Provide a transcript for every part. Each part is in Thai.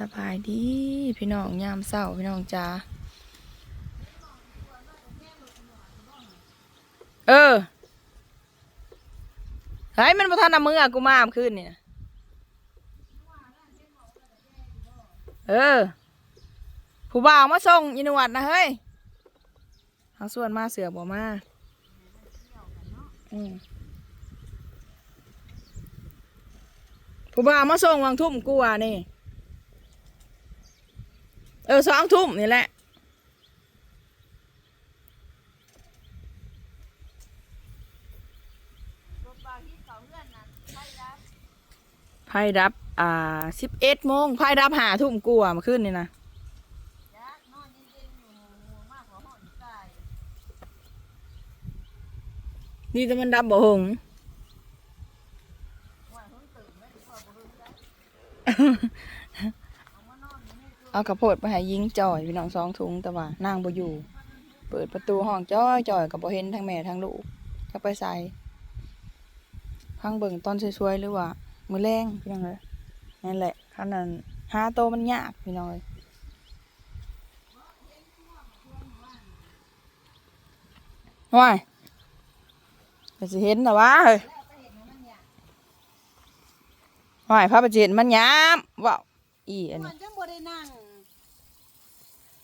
สบายดีพี่น้องยามเศร้าพี่น้องจ้าเออเฮ้ยมันประทานน้ำมืออะกูมามื่อคืนนี่นะเออ ผู้บ่าวมาส่งยินวัดนะเฮ้ยทางส่วนมาเสือบ่มาอืมผู้บ่าวมาส่งวังทุ่มกูว่านี่ เออสองทุ่มนี่แหละไพ่รับ อ่าสิบเอ็ดโมงไพ่รับหาทุ่มกลัวมาขึ้นนี่นะนี่แต่มันดับบ่หง เอากระโพดไปให้ยิงจ่อยพี่น้องสองถุงแต่ว่านางบ่อยู่ เปิดประตูห้องจ้อยจ่อยกับบ่เห็นทั้งแม่ทั้งลูกจะไปใส่พังเบิ่งตอนสวยๆหรือว่า มือแรงพี่น้องเลยนั่นแหละขนาดหาโตมันยากพี่น้องเลยว้ายก็สิเห็นแต่ว่าเฮ้ยว้ายพระประเจนมันยามว้าว อีอันมันี้นจังบ่ได้นั่ง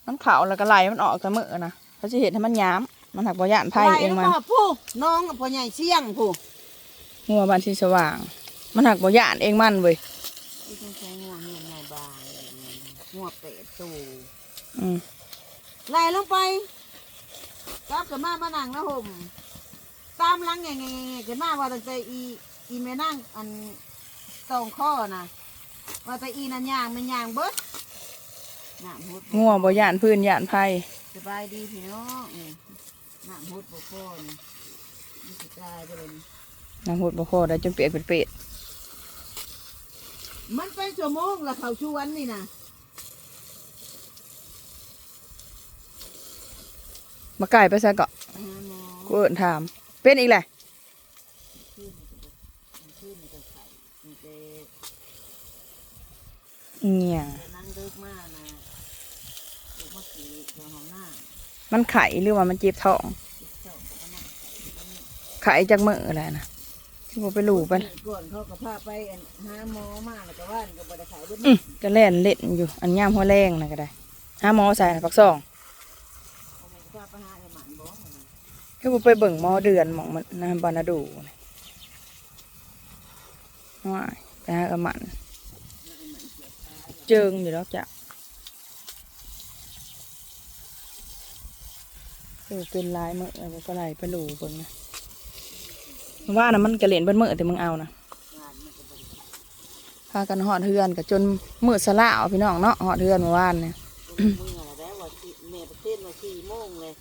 มันขาวแล้วก็ไหลมันออกกันมือนะเขาจะเห็นให้มันย้ำมันหักบ่ย่านไพ่เองมันไหลงผู้น้องพ่อใหญ่เสี่ยงผู้งัวบานที่สว่าง มันหักบ่ย่านเองมันเว้ยที่ต้องใช้งัวเหียนในบางงัวเป็ดตูอืมไหลลงไปกลับขึ้นมามานั่งนะห่มตามหลังไงไงไงขึ้นมาว่าตั้งแต่อีอีแม่นั่งอันตองข้อนะ ว่าแต่อีนั่นย่างมันย่างเบิดน้ำหุดงัวบ่ย่านพื้นย่านไพ่สบายดีพี่น้องนี่น้ำหุดบ่พอนี่นี่สิตายไปเลยนี่น้ำหดบ่พอได้จนเปียกเป็นเป็ดมันเป็นชั่วโมงละเขาชวนนี่นะมาไก่ไปซะเกาะไปหาหมอกูเอิ้นถาม เป็นอีกแหละ ขึ้นมันขึ้นมันก็ไข่มันจะ อีหยังนั่งเลิกมากนะลูกมะขีตัวของหน้ามันไข่หรือว่ามันเจ็บท้องติดเจ้าก็นั่งไข่จากมืออะไรนะที่บ่ไปลูไปก่อนเขาก็พาไปหาหมอมาแล้วก็ว่านก็บ่ได้ขายเบิดอืมก็แล่นเล่นอยู่ อันยามหัวแรงนะก็ได้หาหมอใส่ปักซองเขาก็พาไปหาไอ้หมันบ่คือบ่ไปเบิ่งหมอเดือนหมองมันนะบานาดูนี่ว้ายไปหากระมัน เจิงอยู่แล้วจ้ะเออเป็นลายมือเอาไปไหลไปหลูเบิ่งนะว่านะมันกระเหรียญเบิ้มือแต่มึงเอานะงานมันก็บ่ได้พากันหอดเฮือนกับจนมือสละเอาพี่น้องเนาะหอดเฮือนเมื่อวานเนี่ยมืออะไรได้ว่าสิแม่ประเทศมาสี่โมงเลย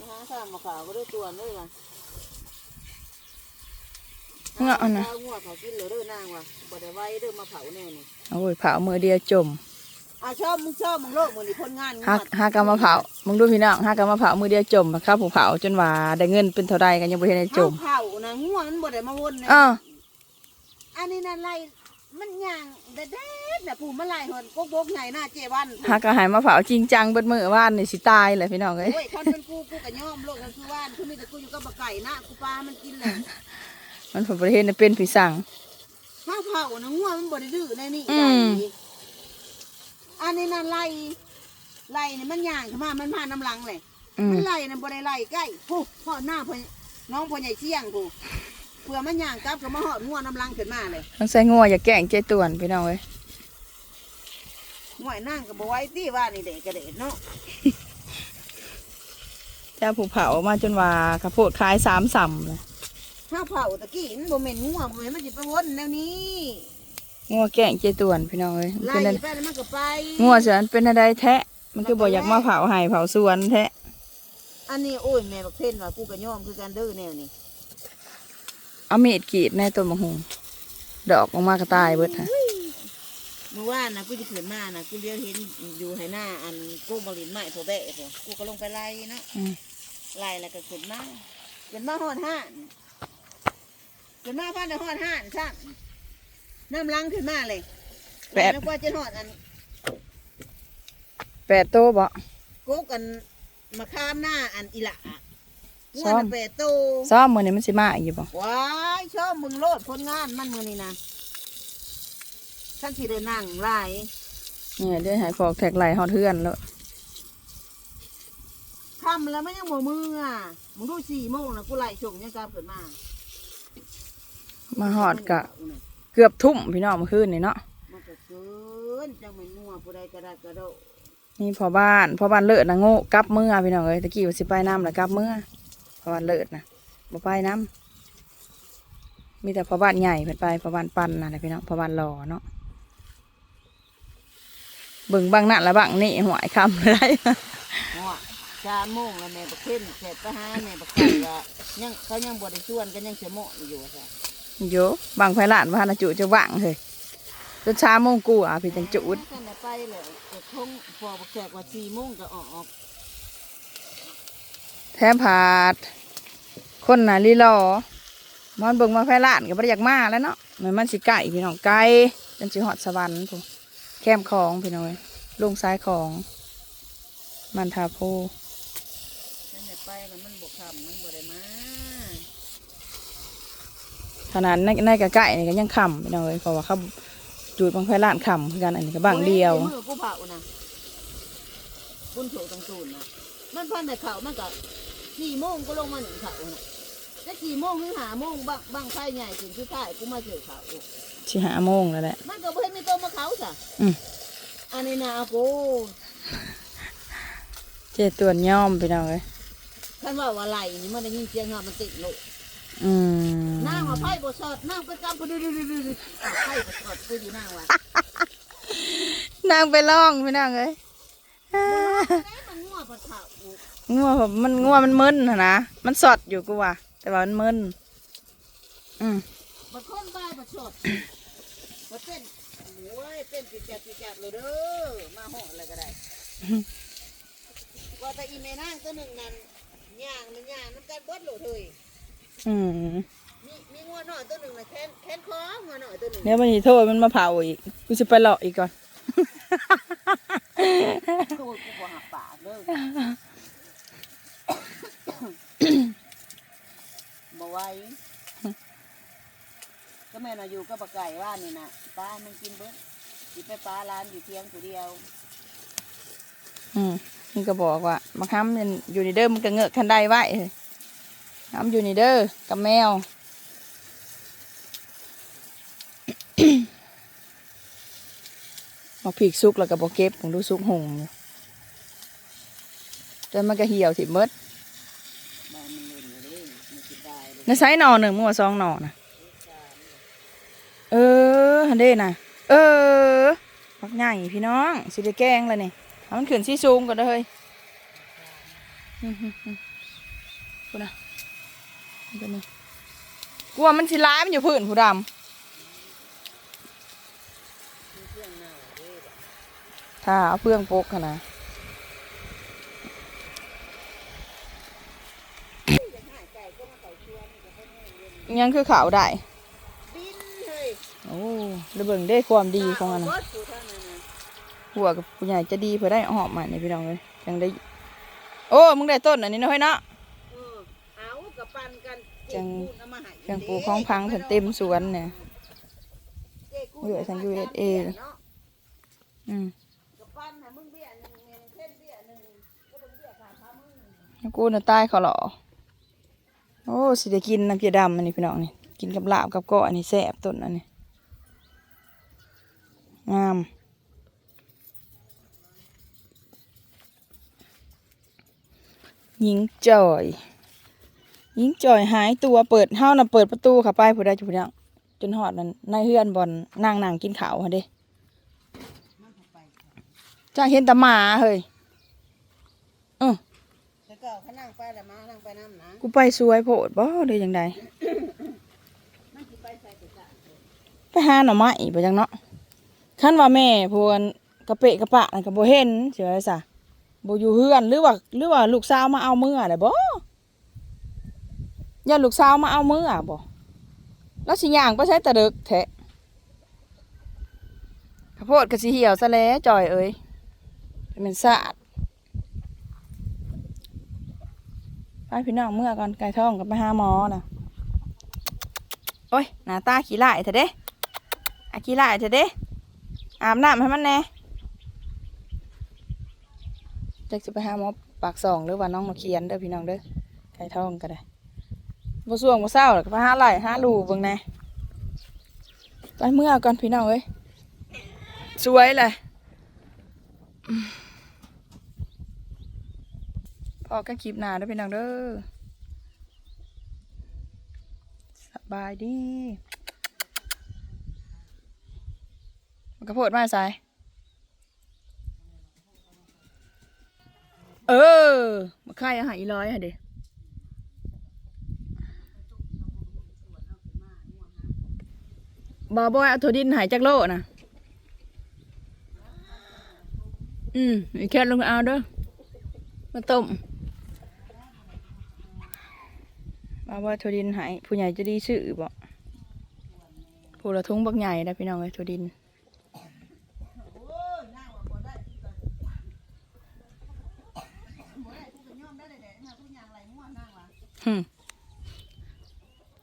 นะฮะข้ามมาขาวก็ได้ตัวเลยว่ะ เงาะเอานะข้าวงัวเขากินเลยเด้อนางว่ะบ่ได้ไว้เด้อมาเผาแน่นี่โอ้ยเผามือเดียวจมอะชอบมึงชอบมึงโลกมึงนี่ผลงานงหาวดหากำมาเผามึงดูพี่น้องหากำมาเผามือเดียวจมครับผู้เผาจนว่าได้เงินเป็นเท่าใดกันยังบ่เห็นได้จมเผานะงัวมันบ่ได้มาวนนะเอออันนี้นั่นไรมันย่างเด็ดๆน่ะปู่มันไล่หอนกกบกใหญ่หน้าเจวันหากระหายมาเผาจริงจังเบิดมือว่านนี่สิตายเลยพี่น้องเอ้ยโอ้ยคันเป็นกูกูก็ยอมโลกกันคือว่านคือมีแต่กูอยู่กับบักไก่นะกูปลามันกินแหละ มันผลประเทศนี่เป็นผีสั่งข้าวเผานะงัวมันบ่ได้ดื้อในนี่อืมอันนี้นั่นไล่ไล่นี่มันย่างขึ้นมามันผ่านน้ำหลังเลยอืมมันไล่นั่นบ่ได้ไล่ใกล้ผู้พ่อหน้าพ่อน้องพ่อใหญ่เสี่ยงผู้เพื่อมันย่างกลับก็มาหอดงัวน้ำหลังขึ้นมาเลยต้องใส่งัวอย่าแกล้งเจต่วนพี่น้องเอ้ยง่วยนั่งก็บ่ไหว้ตีว่านี่เด็กกระเด็ดเนาะเจ้าผู้เผามาจนว่าข้าวโพดคล้ายสามสัมเลย ข้าวเผาตะกี้มันบ่แม่นงัวบ่แม่นมันสิไปวนแนวนี้งัวแกล้งเจต่วนพี่น้องเอ้ยไล่เป็นอันไปแล้วมันก็ไปงัวเสือมันเป็นอะไรแทะ มันคือบอกอยากมาเผาไห้เผาสวนแทะอันนี้โอ้ยแม่บักเทนว่ากูก็ยอมคือกันเด้อแนวนี้เอามีดกรีดในต้นมะฮุงดอกออกมากระตายเบิดฮะเมื่อวานนะกูจะขึ้นมานะกูเลี้ยวเห็นอยู่ไหหน้าอันกูบรินไม้โถแบะพอกูก็ลงไปไล่เนาะอืมไล่แล้วก็ขึ้นมาขึ้นมาหอดห้า นขึ้นมาพันในหอดห้านซ้ำน้ำล้างขึ้นมาเลยกแปดแล้วกว่าจะหอดอันแปดโตบ่ โกกันมาข้ามหน้าอันอีหละงซ้วอดมละแปดตู้ซ้อมมื้อนี้มันสิมาอีกอยู่บ่ว้ายชอบมึงโลดผลงานมันมือนี่นะท่านสิได้นั่งไล่นี่เดี๋ยวให้ฟอกแท็กไหลฮอดเฮือนแล้วคำแล้วมันยังบ่มืออะมึงดูสี่โมงนะกูไล่ชงยังกลับเกิดมา มาฮอดกะ เกือบทุ่มพี่น้องเมื่อคืนนี่เนาะมันก็เกินจังไม่มั่วผู้ใดกระดากระโดดนี่พอบ้านพอบ้านเลิศนะโง่กลับเมื่อพี่น้องเอ้ยตะกี้ว่าสิไปน้ำแล้วกลับเมื่อพอบ้านเลิศนะบ่ไปน้ำมีแต่พอบ้านใหญ่เพิ่นไปพอบ้านปันน่ะแหละพี่น้องพอบ้านหล่อเนาะเบิ่งบางนั่นและบางนี่หวยคำเลยมั่วชาโมงแล้วแม่บักเข้นเสร็จไปหาแม่บักไก่ก็ยังเขายังบ่ได้ชวนกันยังเสียโมะอยู่ซะ โยบางไฟลานว่านาจุจะว่างเฮ้ยจนช้าโมงกูอะพี่จังจุดกันไปเลยจะทงพอบักแขกว่าสี่โมงก็ออกแถมผาด คนน่ะลีรอมันเบิ่งมาไฟลานก็บ่ได้อยากมาแล้วเนาะมันมันสิไก่พี่น้องไก่จนสิฮอดสวรรค์พุ่นแคมของพี่น้องเอ้ยลงซ้ายของมันทาโพ ฉันได้ไปมันมันบกคำมันบ่ได้มา ขนาดในในกะไก่นี่ก็ยังคำพี่น้องเอ้ยเพราะว่าเขาจูดบางไฟลานคำคือกันอันนี้ก็บางเดียวมือกูเผานะบุญโฉตังตูนนะมันพันแต่เขามันก็สี่โมงก็ลงมาหนึ่งเขาน่ะแล้วสี่โมงถึงหาโมงบางบางไข่ใหญ่ถึงคือข่ายกูมาเจอเขาสิหาโมงแล้วแหละมันก็บ่เห็นมีตัวมาเขาจ้ะอืมอันนี้นะโกเจตัวนย่อมพี่น้องเอ้ยท่านว่าว่าไหลนี่มันได้ยินเสียงหามันติดโลกอืมนั่งว่า ไพ่บ่สอดนั่งก็จำพอดื้อๆๆๆไพ่บ่สอดกูอยู่นั่งว่ะนางไปล่องพี่น้องเอ้ยเอ้ยมันงัวปะเถางัวผมมันงัวมันมึนน่ะนะมันสดอยู่กูว่าแต่ว่ามันมึนอืมบัดคนบายบัดสอดบัดเต้นโอ้ยเต้นจิจับจิจับเลยเด้อมาห่ออะไรก็ได้ว่าแต่อีเมนั่งตัวหนึ่งนั่นย่างมันย่างมันกันเบิดโหลดเลยอืม มีมีงัวหน่อยตัวหนึ่งนะแค้นแค้นคองัวหน่อยตัวหนึ่งเดี๋ยวมันสิโทษมันมาเผาอีก กูจะไปหลอกอีกก่อนโอ้ยกูบ่หักปากเด้อบ่ไหวก็แม่น่ะอยู่กับปลาไก่ว่านี่นะปลามันกินเบิดสิไปปลาร้านอยู่เพียงผู้เดียวอืมมันก็บอกว่ามาค้ำมันอยู่ในเด้อมันก็เงอะคันได้ไว้เฮ้ยค้ำอยู่ในเด้อกับแมว มาผีกซุกแล้วก็บอกเก็บผมดูซุกหงอยู่จนมันก็เหี่ยวสิเมดบ้านมันเล่นอยู่เด้มันสิได้เลยในไซหน่อหนึ่งมั่วสองหน่อนะเออฮันเด้นะเออพักใหญ่พี่น้องสิได้แกงแล้วนี่เอามันขึ้นสีสูงก่อนเด้อเฮ้ยอืมๆๆพูดนะมันเป็นไงกลัวมันสิร้ายมันอยู่พื้นผู้ดมีเครื่องหน้าเด้อำ ถ้าเอาเพื่องโปกขนาดจะหายใจก็มาใส่ชวนก็ให้แม่เย็นยังคือขาวได้บินเฮ้ยโอ้ระเบิงได้ความดีของมันเานะเบิดสู่ทางนั้นน่ะหัวกับผู้ใหญ่จะดีเพื่อได้หอมใหม่ในพี่น้องเลยยังได้ โอ้ มึงได้ต้นอันนี้เนาะเฮ้ยเนาะเออเอากับปันกันจังเจ๊กูเอามาให้จังปลูกของพังเพิ่นเต็มสวนเนี่ยเจ๊กูเหลือทาง USA เนาะอืม กูน่ะตายเขาหรอโอ้สิได้กินน้ำเพียดำอันนี้พี่น้องนี่กินกับลาบกับก้ออันนี้แซ่บต้นอันนี้งามหญิงจ่อยหญิงจ่อยหายตัวเปิดเฮ้าน่ะเปิดประตูเข้าไปผู้ใดจุดนี้จนหอดนั้นในเฮือนบอนนางนางกินขาวหั่นเด้จ้าเห็นแตาหมาเฮ้ยเออ ล้วมานั่งไปน้ำนะกูไปสวยโพดบ่ได้ยังไงไปใส่กระจาดไปหาหน่อไม้ไปจังเนาะคันว่าแม่พวนกระเปะกระปะนั่นก็บ่เห็นเสียซะบ่อยู่เฮือนหรือว่าหรือว่าลูกสาวมาเอามือได้บ่ย่าลูกสาวมาเอามือบ่แล้วสิย่างไปใช้ตะเดึกแท้าวโพดกระสีเหี่ยวซะแล้วจ่อยเอ้ยเป็นสะอาด ไปพี่น้องเมื่อก่อนไก่ท้องกับไปหาหมอนะโอ้ยหน้าตาขี้ลายเถอะเด้อะขี้ลายเถอะเด้อาบน้ำให้มันแน่จะจะไปหาหมอปากสองหรือว่าน้องมาเขียนเด้อพี่น้องเด้อไก่ท้องก็ได้บ่ส่วงบ่เศร้าหรอกไปหาไหล่หาลูเบิ่งแน่ไปเมื่อก่อนพี่น้องเอ้ยสวยเลย ออกันคลิปหน้าเด้อพี่น้องเด้อสบายดีมันกระโพดมาใส่เออ มาค่ายอาหารอีร้อยฮะเด็บอบอยเอาถั่วดินหายจากโลกนะอืมอีกแค่ลงเอาเด้อมาต้ม มาว่าทวดินหายผู้ใหญ่จะดีชื่อบ่ผู้ละทุงบักใหญ่นะพี่น้องเลยทวดินโ